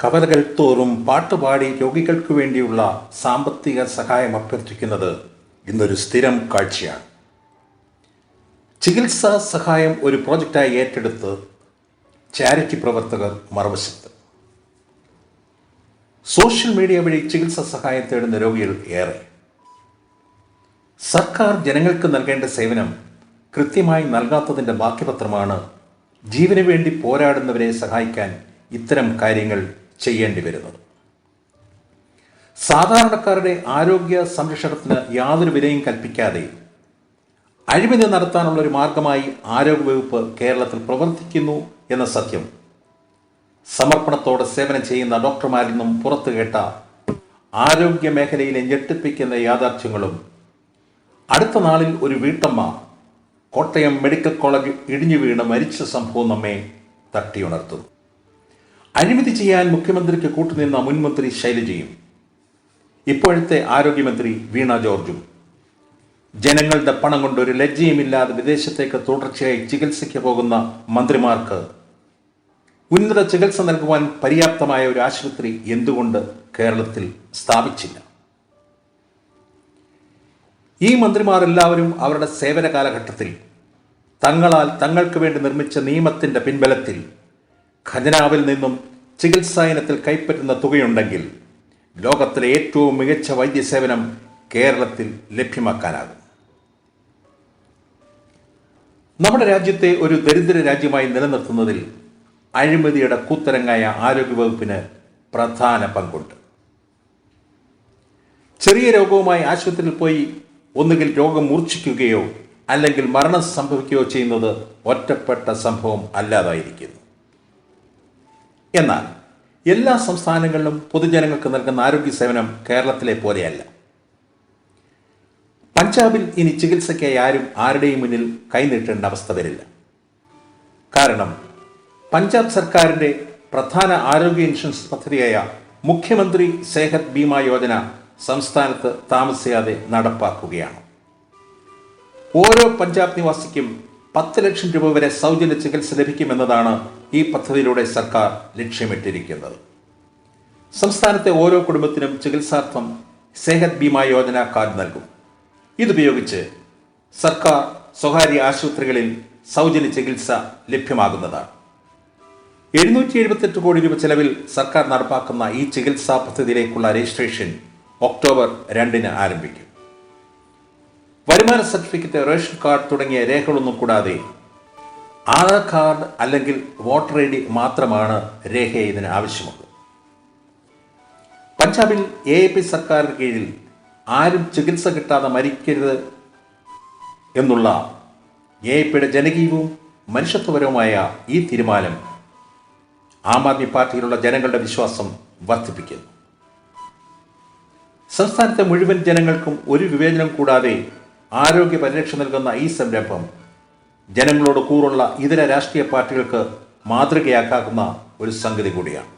കവലകൾ തോറും പാട്ടുപാടി രോഗികൾക്ക് വേണ്ടിയുള്ള സാമ്പത്തിക സഹായം അഭ്യർത്ഥിക്കുന്നത് ഇന്നൊരു സ്ഥിരം കാഴ്ചയാണ്. ചികിത്സാ സഹായം ഒരു പ്രോജക്റ്റായി ഏറ്റെടുത്ത് ചാരിറ്റി പ്രവർത്തകർ മറുവശത്ത്. സോഷ്യൽ മീഡിയ വഴി ചികിത്സാ സഹായം തേടുന്ന രോഗികൾ ഏറെ. സർക്കാർ ജനങ്ങൾക്ക് നൽകേണ്ട സേവനം കൃത്യമായി നൽകാത്തതിന്റെ ബാക്കിപത്രമാണ് ജീവന് വേണ്ടി പോരാടുന്നവരെ സഹായിക്കാൻ ഇത്തരം കാര്യങ്ങൾ ചെയ്യേണ്ടി വരുന്നത് സാധാരണക്കാരുടെ ആരോഗ്യ സംരക്ഷണത്തിന് യാതൊരു വിലയും കൽപ്പിക്കാതെ അഴിമതി നടത്താനുള്ള ഒരു മാർഗമായി ആരോഗ്യവകുപ്പ് കേരളത്തിൽ പ്രവർത്തിക്കുന്നു എന്ന സത്യം സമർപ്പണത്തോടെ സേവനം ചെയ്യുന്ന ഡോക്ടർമാരിൽ നിന്നും പുറത്തു കേട്ട ആരോഗ്യ മേഖലയിലെ ഞെട്ടിപ്പിക്കുന്ന യാഥാർത്ഥ്യങ്ങളും അടുത്ത നാളിൽ ഒരു വീട്ടമ്മ കോട്ടയം മെഡിക്കൽ കോളേജ് ഇടിഞ്ഞു വീണ് മരിച്ച സംഭവം നമ്മെ തട്ടിയുണർത്തുന്നു. അഴിമതി ചെയ്യാൻ മുഖ്യമന്ത്രിക്ക് കൂട്ടുനിന്ന മുൻമന്ത്രി ശൈലജയും ഇപ്പോഴത്തെ ആരോഗ്യമന്ത്രി വീണ ജോർജും. ജനങ്ങളുടെ പണം കൊണ്ട് ഒരു ലജ്ജയുമില്ലാതെ വിദേശത്തേക്ക് തുടർച്ചയായി ചികിത്സയ്ക്ക് പോകുന്ന മന്ത്രിമാർക്ക് ഉന്നത ചികിത്സ നൽകുവാൻ പര്യാപ്തമായ ഒരു ആശുപത്രി എന്തുകൊണ്ട് കേരളത്തിൽ സ്ഥാപിച്ചില്ല? ഈ മന്ത്രിമാർ എല്ലാവരും അവരുടെ സേവന കാലഘട്ടത്തിൽ തങ്ങളാൽ തങ്ങൾക്ക് വേണ്ടി നിർമ്മിച്ച നിയമത്തിന്റെ പിൻബലത്തിൽ ഖജനാവിൽ നിന്നും ചികിത്സാ ഇനത്തിൽ കൈപ്പറ്റുന്ന തുകയുണ്ടെങ്കിൽ ലോകത്തിലെ ഏറ്റവും മികച്ച വൈദ്യസേവനം കേരളത്തിൽ ലഭ്യമാക്കാനാകും. നമ്മുടെ രാജ്യത്തെ ഒരു ദരിദ്ര രാജ്യമായി നിലനിർത്തുന്നതിൽ അഴിമതിയുടെ കൂത്തരങ്ങായ ആരോഗ്യവകുപ്പിന് പ്രധാന പങ്കുണ്ട്. ചെറിയ രോഗവുമായി ആശുപത്രിയിൽ പോയി ഒന്നുകിൽ രോഗം മൂർച്ഛിക്കുകയോ അല്ലെങ്കിൽ മരണം സംഭവിക്കുകയോ ചെയ്യുന്നത് ഒറ്റപ്പെട്ട സംഭവം അല്ലാതായിരിക്കുന്നു. എന്നാൽ എല്ലാ സംസ്ഥാനങ്ങളിലും പൊതുജനങ്ങൾക്ക് നൽകുന്ന ആരോഗ്യ സേവനം കേരളത്തിലെ പോലെയല്ല. പഞ്ചാബിൽ ഇനി ചികിത്സയ്ക്കായി ആരും ആരുടെയും മുന്നിൽ കൈനീട്ടേണ്ട അവസ്ഥ വരില്ല. കാരണം പഞ്ചാബ് സർക്കാരിന്റെ പ്രധാന ആരോഗ്യ ഇൻഷുറൻസ് പദ്ധതിയായ മുഖ്യമന്ത്രി സേഹത് ബീമ യോജന സംസ്ഥാനത്ത് താമസിയാതെ നടപ്പാക്കുകയാണ്. ഓരോ പഞ്ചാബ് നിവാസിക്കും പത്ത് ലക്ഷം രൂപ വരെ സൗജന്യ ചികിത്സ ലഭിക്കുമെന്നതാണ് ഈ പദ്ധതിയിലൂടെ സർക്കാർ ലക്ഷ്യമിട്ടിരിക്കുന്നത്. സംസ്ഥാനത്തെ ഓരോ കുടുംബത്തിനും ചികിത്സാർത്ഥം സെഹത് ബീമ യോജന കാർഡ് നൽകും. ഇതുപയോഗിച്ച് സർക്കാർ സ്വകാര്യ ആശുപത്രികളിൽ സൗജന്യ ചികിത്സ ലഭ്യമാകുന്നതാണ്. എഴുന്നൂറ്റി എഴുപത്തെട്ട് കോടി രൂപ ചെലവിൽ സർക്കാർ നടപ്പാക്കുന്ന ഈ ചികിത്സാ പദ്ധതിയിലേക്കുള്ള രജിസ്ട്രേഷൻ ഒക്ടോബർ രണ്ടിന് ആരംഭിക്കും. വരുമാന സർട്ടിഫിക്കറ്റ് റേഷൻ കാർഡ് തുടങ്ങിയ രേഖകളൊന്നും കൂടാതെ ആധാർ കാർഡ് അല്ലെങ്കിൽ വോട്ടർ ഐ ഡി മാത്രമാണ് രേഖ ഇതിന് ആവശ്യമുള്ളത്. പഞ്ചാബിൽ എ പി സർക്കാരിന് കീഴിൽ ആരും ചികിത്സ കിട്ടാതെ മരിക്കരുത് എന്നുള്ള എ പിയുടെ ജനകീയവും മനുഷ്യത്വപരവുമായ ഈ തീരുമാനം ആം ആദ്മി പാർട്ടിയിലുള്ള ജനങ്ങളുടെ വിശ്വാസം വർദ്ധിപ്പിക്കുന്നു. സംസ്ഥാനത്തെ മുഴുവൻ ജനങ്ങൾക്കും ഒരു വിവേചനം കൂടാതെ ആരോഗ്യ പരിരക്ഷ നൽകുന്ന ഈ സംരംഭം ജനങ്ങളോട് കൂറുള്ള ഇതര രാഷ്ട്രീയ പാർട്ടികൾക്ക് മാതൃകയാക്കാക്കുന്ന ഒരു സംഗതി കൂടിയാണ്.